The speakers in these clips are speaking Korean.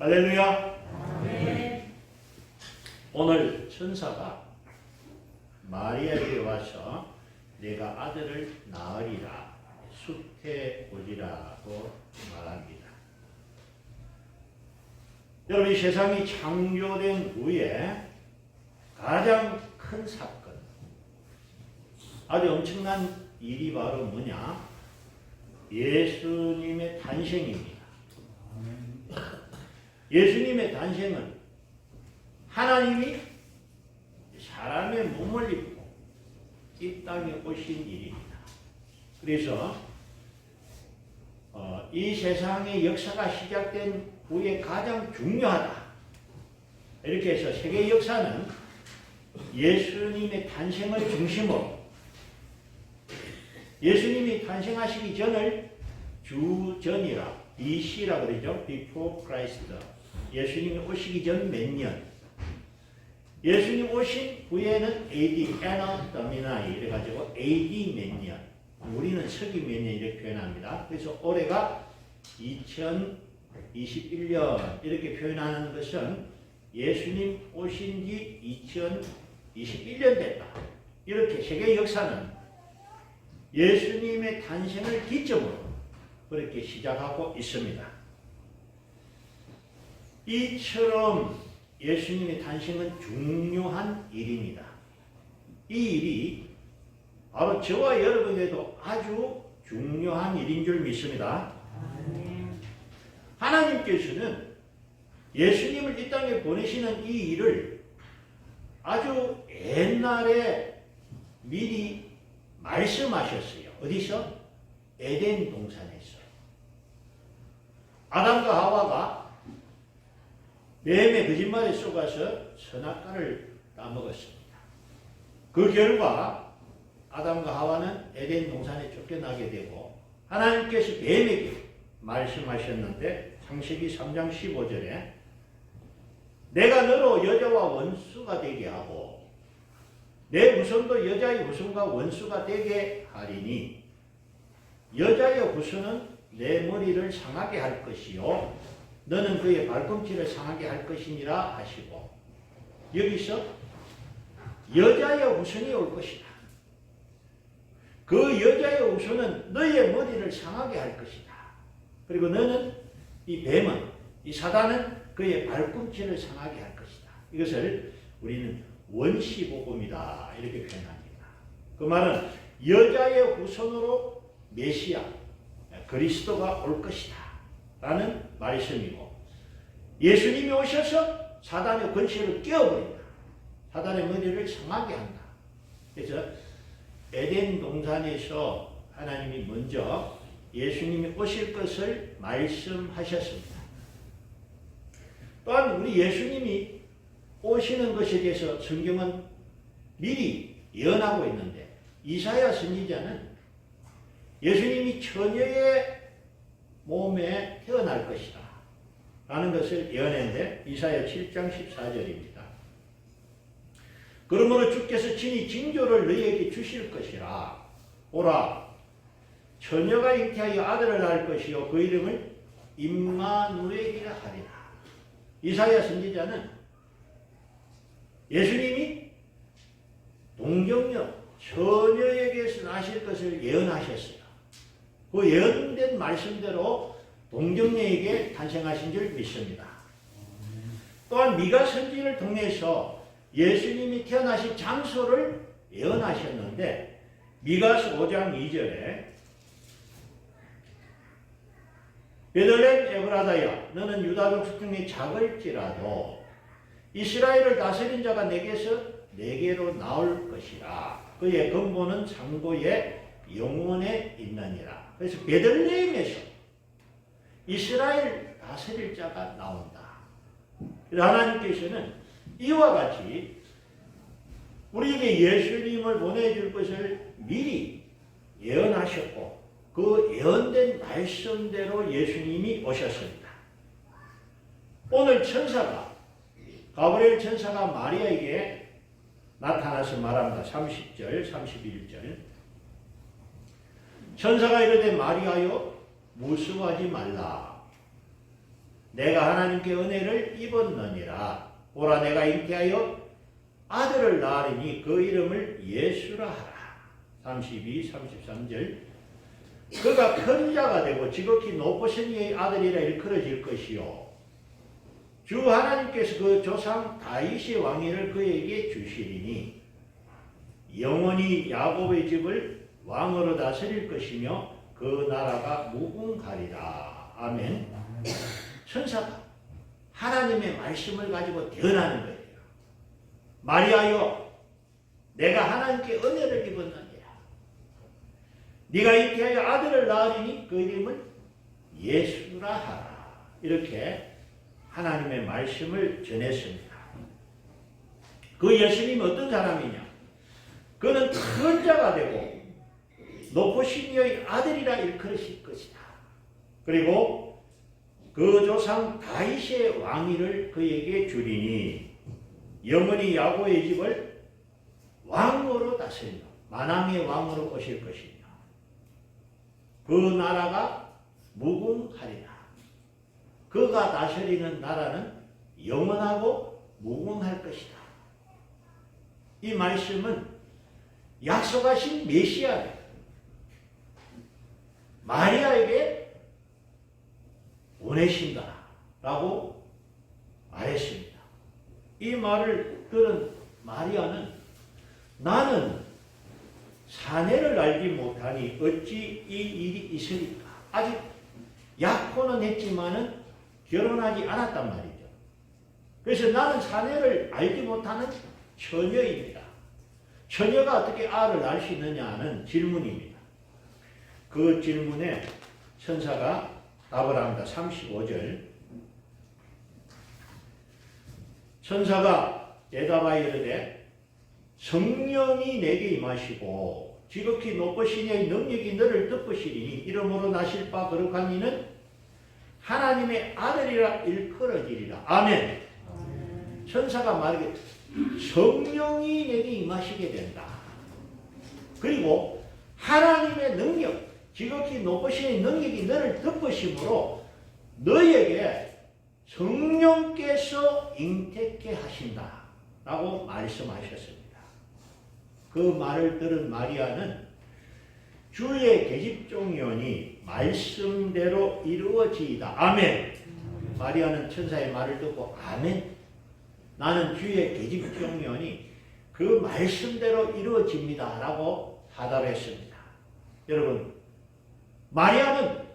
할렐루야. 오늘 천사가 마리아에게 와서 내가 아들을 낳으리라 수태 오리라고 말합니다. 여러분 이 세상이 창조된 후에 가장 큰 사건 아주 엄청난 일이 바로 뭐냐 예수님의 탄생입니다. 예수님의 탄생은 하나님이 사람의 몸을 입고 이 땅에 오신 일입니다. 그래서 어, 이 세상의 역사가 시작된 후에 가장 중요하다. 이렇게 해서 세계 역사는 예수님의 탄생을 중심으로 예수님이 탄생하시기 전을 주전이라 BC라 그러죠. Before Christ. 예수님이 오시기 전 몇 년. 예수님 오신 후에는 AD, Anno Domini 이래가지고 AD 몇 년. 우리는 서기 몇 년 이렇게 표현합니다. 그래서 올해가 2021년 이렇게 표현하는 것은 예수님 오신 지 2021년 됐다. 이렇게 세계 역사는 예수님의 탄생을 기점으로 그렇게 시작하고 있습니다. 이처럼 예수님의 탄생은 중요한 일입니다. 이 일이 바로 저와 여러분에게도 아주 중요한 일인 줄 믿습니다. 하나님께서는 예수님을 이 땅에 보내시는 이 일을 아주 옛날에 미리 말씀하셨어요. 어디서? 에덴 동산에서. 아담과 하와가 뱀의 거짓말에 속아서 선악과를 따먹었습니다. 그 결과 아담과 하와는 에덴 동산에 쫓겨나게 되고 하나님께서 뱀에게 말씀하셨는데 창세기 3장 15절에 내가 너로 여자와 원수가 되게 하고 내 후손도 여자의 후손과 원수가 되게 하리니 여자의 후손은 내 머리를 상하게 할 것이요 너는 그의 발꿈치를 상하게 할 것이니라 하시고 여기서 여자의 후손이 올 것이다. 그 여자의 후손은 너의 머리를 상하게 할 것이다. 그리고 너는 이 뱀은 이 사단은 그의 발꿈치를 상하게 할 것이다. 이것을 우리는 원시복음이다 이렇게 표현합니다. 그 말은 여자의 후손으로 메시아 그리스도가 올 것이다 라는 말씀이고 예수님이 오셔서 사단의 권세를 깨어버린다. 사단의 머리를 상하게 한다. 그래서 에덴 동산에서 하나님이 먼저 예수님이 오실 것을 말씀하셨습니다. 또한 우리 예수님이 오시는 것에 대해서 성경은 미리 예언하고 있는데 이사야 선지자는 예수님이 처녀의 몸에 태어날 것이다. 라는 것을 예언했는데 이사야 7장 14절입니다. 그러므로 주께서 친히 징조를 너희에게 주실 것이라. 오라 처녀가 잉태하여 아들을 낳을 것이요 그 이름을 임마누엘이라 하리라. 이사야 선지자는 예수님이 동정녀 처녀에게서 나실 것을 예언하셨어요. 그 예언 된 말씀대로 동정녀에게 탄생하신 줄 믿습니다. 또한 미가 선지를 통해서 예수님이 태어나신 장소를 예언하셨는데 미가서 5장 2절에 베들렘 에브라다야 너는 유다 족속 중에 작을지라도 이스라엘을 다스린 자가 내게서 내게로 나올 것이라 그의 근본은 상고의 영원에 있느니라 그래서 베들레헴에서 이스라엘 다스릴 자가 나온다 하나님께서는 이와 같이 우리에게 예수님을 보내줄 것을 미리 예언하셨고 그 예언된 말씀대로 예수님이 오셨습니다. 오늘 천사가 가브리엘 천사가 마리아에게 나타나서 말합니다. 30절, 31절. 천사가 이르되 마리아여 무수하지 말라. 내가 하나님께 은혜를 입었느니라. 보라 내가 잉태하여 아들을 낳으리니 그 이름을 예수라 하라. 32, 33절 그가 큰 자가 되고 지극히 높으신 이의 아들이라 일컬어질 것이요. 주 하나님께서 그 조상 다윗의 왕위를 그에게 주시리니 영원히 야곱의 집을 왕으로 다스릴 것이며 그 나라가 무궁하리라. 아멘. 천사가 하나님의 말씀을 가지고 대언하는 거예요. 마리아여, 내가 하나님께 은혜를 입었느니라. 네가 잉태하여 아들을 낳으리니 그 이름은 예수라 하라. 이렇게 하나님의 말씀을 전했습니다. 그 예수님이 어떤 사람이냐? 그는 큰 자가 되고 높으신 이의 아들이라 일컬으실 것이다. 그리고 그 조상 다윗의 왕위를 그에게 주리니 영원히 야고의 집을 왕으로 다스리며 만왕의 왕으로 오실 것이며 그 나라가 무궁하리라. 그가 다스리는 나라는 영원하고 무궁할 것이다. 이 말씀은 약속하신 메시아를 마리아에게 보내신다라고 말했습니다. 이 말을 들은 마리아는 나는 사내를 알지 못하니 어찌 이 일이 있으리까? 아직 약혼은 했지만은 결혼하지 않았단 말이죠. 그래서 나는 사내를 알지 못하는 처녀입니다. 처녀가 어떻게 알을 낳을 수 있느냐는 질문입니다. 그 질문에 천사가 답을 합니다. 35절. 천사가 대답하여 이르되 성령이 내게 임하시고 지극히 이의 능력이 너를 덮으시리니 이름으로 나실 바 거룩한 이는 하나님의 아들이라 일컬어지리라. 아멘. 천사가 말하게 성령이 내게 임하시게 된다. 그리고 하나님의 능력, 지극히 높으신 능력이 너를 덮으심으로 너에게 성령께서 잉태케 하신다. 라고 말씀하셨습니다. 그 말을 들은 마리아는 주의 계집종연이 말씀대로 이루어지이다. 아멘. 마리아는 천사의 말을 듣고 아멘. 나는 주의 계집종연이 그 말씀대로 이루어집니다. 라고 하답했습니다. 여러분, 마리아는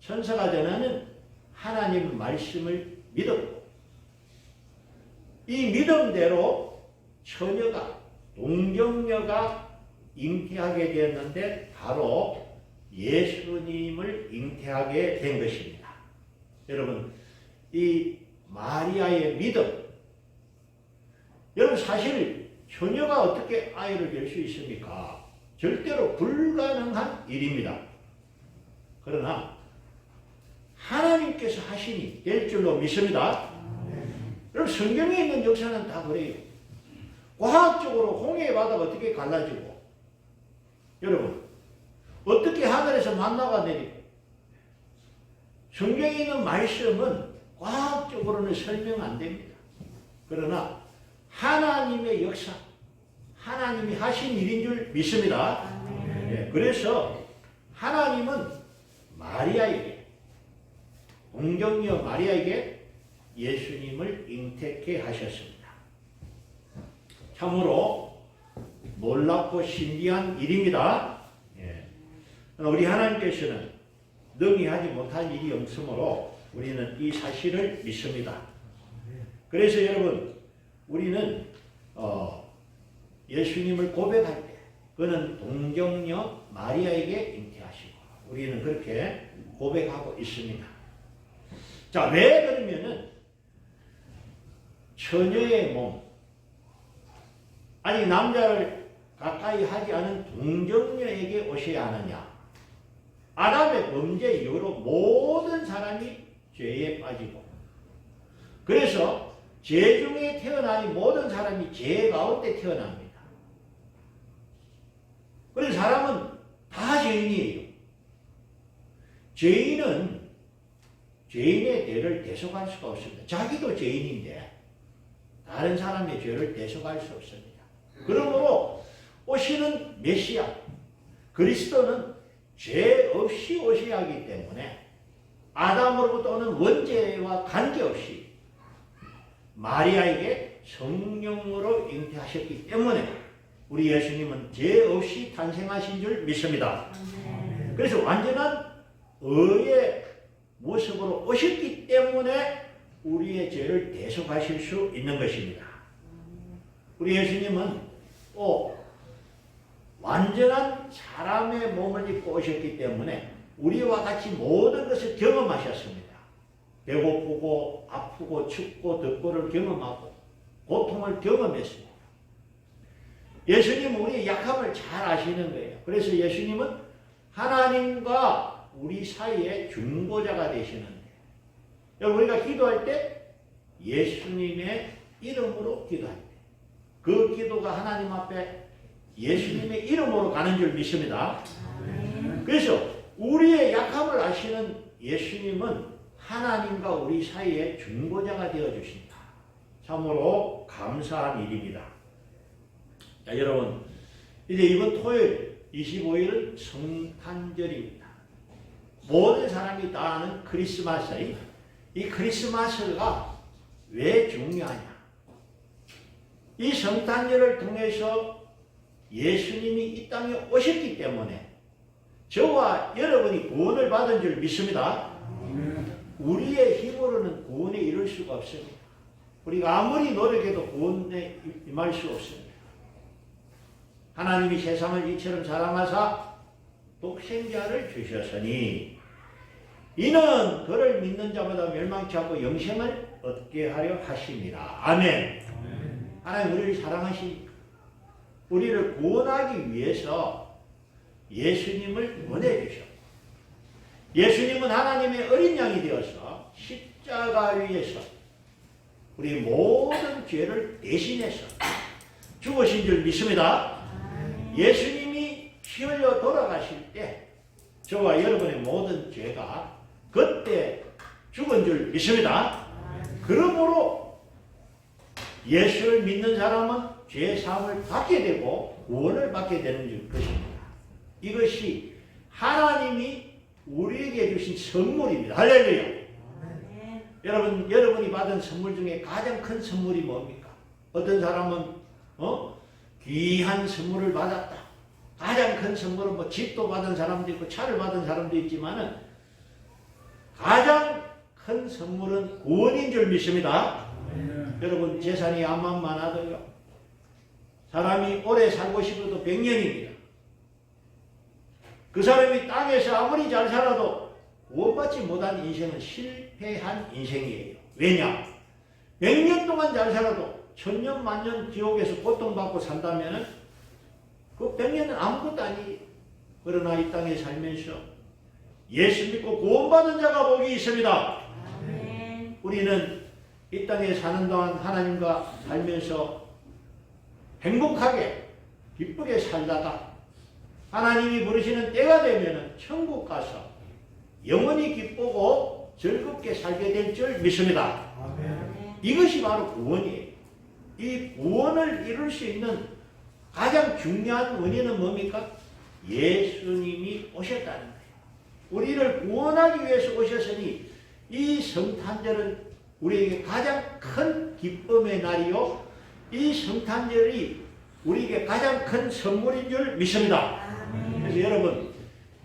천사가 전하는 하나님 말씀을 믿었고, 이 믿음대로 처녀가, 동정녀가 잉태하게 되었는데, 바로 예수님을 잉태하게 된 것입니다. 여러분, 이 마리아의 믿음, 여러분 사실 처녀가 어떻게 아이를 낼수 있습니까? 절대로 불가능한 일입니다. 그러나 하나님께서 하시니 될 줄로 믿습니다. 여러분 성경에 있는 역사는 다 그래요. 과학적으로 홍해 바다가 어떻게 갈라지고 여러분 어떻게 하늘에서 만나가 내리고 성경에 있는 말씀은 과학적으로는 설명 안 됩니다. 그러나 하나님의 역사, 하나님이 하신 일인 줄 믿습니다. 예, 그래서 하나님은 마리아에게, 공정녀 마리아에게 예수님을 잉태케 하셨습니다. 참으로 놀랍고 신기한 일입니다. 예. 우리 하나님께서는 능히 하지 못할 일이 없으므로 우리는 이 사실을 믿습니다. 그래서 여러분, 우리는 어, 예수님을 고백할 때 그는 동정녀 마리아에게 우리는 그렇게 고백하고 있습니다. 자, 왜 그러면은 처녀의 몸 아니 남자를 가까이 하지 않은 동정녀에게 오셔야 하느냐? 아담의 범죄 이후로 모든 사람이 죄에 빠지고 그래서 죄 중에 태어나니 모든 사람이 죄 가운데 태어납니다. 그래서 사람은 다 죄인이에요. 죄인은 죄인의 죄를 대속할 수가 없습니다. 자기도 죄인인데 다른 사람의 죄를 대속할 수 없습니다. 그러므로 오시는 메시아 그리스도는 죄 없이 오셔야 하기 때문에 아담으로부터 오는 원죄와 관계없이 마리아에게 성령으로 잉태하셨기 때문에 우리 예수님은 죄 없이 탄생하신 줄 믿습니다. 그래서 완전한 의의 모습으로 오셨기 때문에 우리의 죄를 대속하실 수 있는 것입니다. 우리 예수님은 또 완전한 사람의 몸을 입고 오셨기 때문에 우리와 같이 모든 것을 경험하셨습니다. 배고프고 아프고 춥고 덥고를 경험하고 고통을 경험했습니다. 예수님은 우리의 약함을 잘 아시는 거예요. 그래서 예수님은 하나님과 우리 사이에 중보자가 되시는데 우리가 기도할 때 예수님의 이름으로 기도할 때 그 기도가 하나님 앞에 예수님의 이름으로 가는 줄 믿습니다. 그래서 우리의 약함을 아시는 예수님은 하나님과 우리 사이에 중보자가 되어 주신다. 참으로 감사한 일입니다. 자, 여러분 이제 이번 토요일 25일은 성탄절입니다. 모든 사람이 다 아는 크리스마스의 이 크리스마스가 왜 중요하냐? 이 성탄절을 통해서 예수님이 이 땅에 오셨기 때문에 저와 여러분이 구원을 받은 줄 믿습니다. 우리의 힘으로는 구원에 이룰 수가 없습니다. 우리가 아무리 노력해도 구원에 임할 수 없습니다. 하나님이 세상을 이처럼 사랑하사 독생자를 주셨으니 이는 그를 믿는 자마다 멸망치 않고 영생을 얻게 하려 하심이라. 아멘. 하나님 우리를 사랑하시니까 우리를 구원하기 위해서 예수님을 보내주셨고 예수님은 하나님의 어린 양이 되어서 십자가 위에서 우리 모든 죄를 대신해서 죽으신 줄 믿습니다. 예수님이 피 흘려 돌아가실 때 저와 여러분의 모든 죄가 그때 죽은 줄 믿습니다. 그러므로 예수를 믿는 사람은 죄 사함을 받게 되고 구원을 받게 되는 줄 것입니다. 이것이 하나님이 우리에게 주신 선물입니다. 할렐루야. 여러분 여러분이 받은 선물 중에 가장 큰 선물이 뭡니까? 어떤 사람은 어 귀한 선물을 받았다. 가장 큰 선물은 뭐 집도 받은 사람도 있고 차를 받은 사람도 있지만은 가장 큰 선물은 구원인 줄 믿습니다. 여러분 재산이 암만 많아도요. 사람이 오래 살고 싶어도 100년입니다. 그 사람이 땅에서 아무리 잘 살아도 구원받지 못한 인생은 실패한 인생이에요. 왜냐? 100년 동안 잘 살아도 천년 만년 지옥에서 고통받고 산다면은 그 100년은 아무것도 아니에요. 그러나 이 땅에 살면서 예수 믿고 구원받은 자가 복이 있습니다. 우리는 이 땅에 사는 동안 하나님과 살면서 행복하게 기쁘게 살다가 하나님이 부르시는 때가 되면 천국 가서 영원히 기쁘고 즐겁게 살게 될 줄 믿습니다. 이것이 바로 구원이에요. 이 구원을 이룰 수 있는 가장 중요한 원인은 뭡니까? 예수님이 오셨다는 거예요. 우리를 구원하기 위해서 오셨으니 이 성탄절은 우리에게 가장 큰 기쁨의 날이요. 이 성탄절이 우리에게 가장 큰 선물인 줄 믿습니다. 그래서 여러분,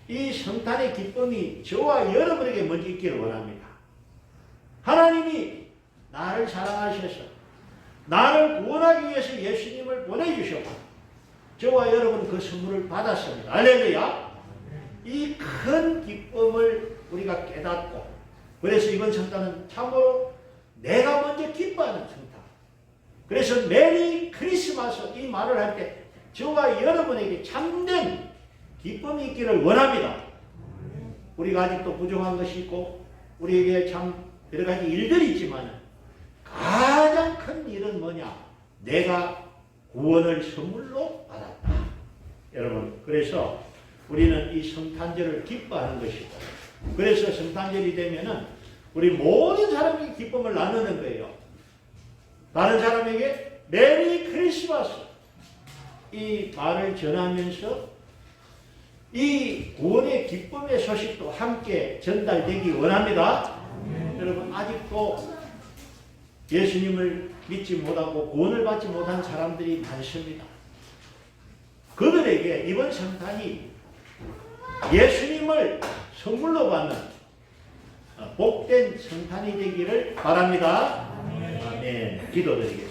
이 성탄의 기쁨이 저와 여러분에게 먼저 있기를 원합니다. 하나님이 나를 사랑하셔서 나를 구원하기 위해서 예수님을 보내주셨고 저와 여러분 그 선물을 받았습니다. 알렐루야. 이 큰 기쁨을 우리가 깨닫고 그래서 이번 성탄은 참으로 내가 먼저 기뻐하는 성탄. 그래서 메리 크리스마스 이 말을 할 때 저와 여러분에게 참된 기쁨이 있기를 원합니다. 우리가 아직도 부족한 것이 있고 우리에게 참 여러 가지 일들이 있지만 가장 큰 일은 뭐냐? 내가 구원을 선물로 받았다. 여러분, 그래서 우리는 이 성탄절을 기뻐하는 것이고, 그래서 성탄절이 되면은 우리 모든 사람에게 기쁨을 나누는 거예요. 다른 사람에게 메리 크리스마스 이 말을 전하면서 이 구원의 기쁨의 소식도 함께 전달되기 원합니다. 여러분 아직도 예수님을 믿지 못하고 구원을 받지 못한 사람들이 많습니다. 그들에게 이번 성탄이 예수님을 선물로 받는 복된 성탄이 되기를 바랍니다. 아멘. 기도드리겠습니다.